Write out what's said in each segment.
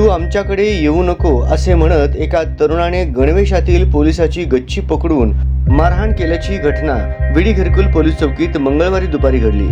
तू आमच्याकडे येऊ नको असे म्हणत एका तरुणाने गणवेशातील पोलिसाची गच्ची पकडून मारहाण केल्याची घटना विडी घरकुल पोलीस चौकीत मंगळवारी दुपारी घडली.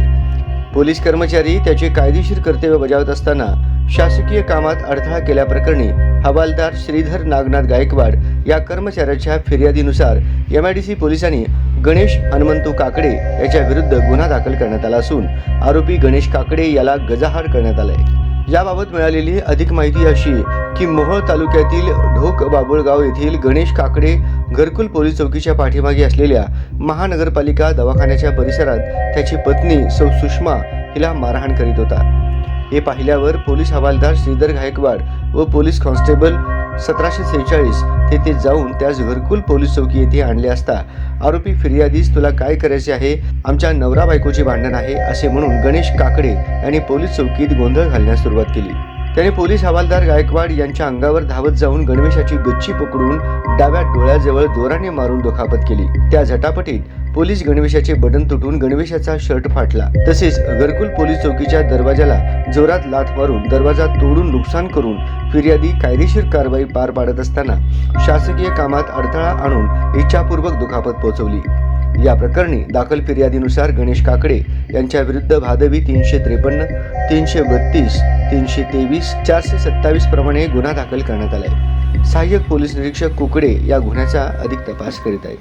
पोलीस कर्मचारी त्याचे कायदेशीर कर्तव्य बजावत असताना शासकीय कामात अडथळा केल्याप्रकरणी हवालदार श्रीधर नागनाथ गायकवाड या कर्मचाऱ्याच्या फिर्यादीनुसार एम आय डी सी पोलिसांनी गणेश हनुमंतू काकडे याच्या विरुद्ध गुन्हा दाखल करण्यात आला असून आरोपी गणेश काकडे याला गजाहार करण्यात आला आहे याबाबत मिळालेली अधिक माहिती अशी की मोहोळ तालुक्यातील ढोक बाबुळगाव येथील गणेश काकडे घरकुल पोलीस चौकीच्या पाठीमागे असलेल्या महानगरपालिका दवाखान्याच्या परिसरात त्याची पत्नी सौ सुषमा हिला मारहाण करीत होता. हे पाहिल्यावर पोलीस हवालदार श्रीधर गायकवाड व पोलीस कॉन्स्टेबल सतराशे सेहेचाळीस तेथे जाऊन त्यास घरकुल पोलीस चौकी येथे आणले असता. आरोपी फिर्यादीस तुला काय करायचे आहे? आमच्या नवरा बायकोचे भांडण आहे असे म्हणून गणेश काकडे यांनी पोलीस चौकीत गोंधळ घालण्यास सुरुवात केली. त्याने पोलीस हवालदार गायकवाड यांच्या अंगावर धावत जाऊन गणवेशाची गच्ची पकडून डाव्या डोळ्याजवळ जोराने मारून दुखापत केली. त्या झटापटीत पोलीस गणवेशाचे बटन तुटून गणवेशाचा शर्ट फाटला. तसेच घरकुल पोलीस चौकीच्या दरवाजाला जोरात लाथ मारून दरवाजा तोडून नुकसान करून फिर्यादी कायदेशीर कारवाई पार पाडत असताना शासकीय कामात अडथळा आणून इच्छापूर्वक दुखापत पोहोचवली. या प्रकरणी दाखल फिर्यादीनुसार गणेश काकडे यांच्या विरुद्ध भादवी तीनशे त्रेपन्न तीनशे बत्तीस तीनशे तेवीस चारशे सत्तावीस प्रमाणे गुन्हा दाखल करण्यात आलाय. सहाय्यक पोलीस निरीक्षक कुकडे या गुन्ह्याचा अधिक तपास करीत आहेत.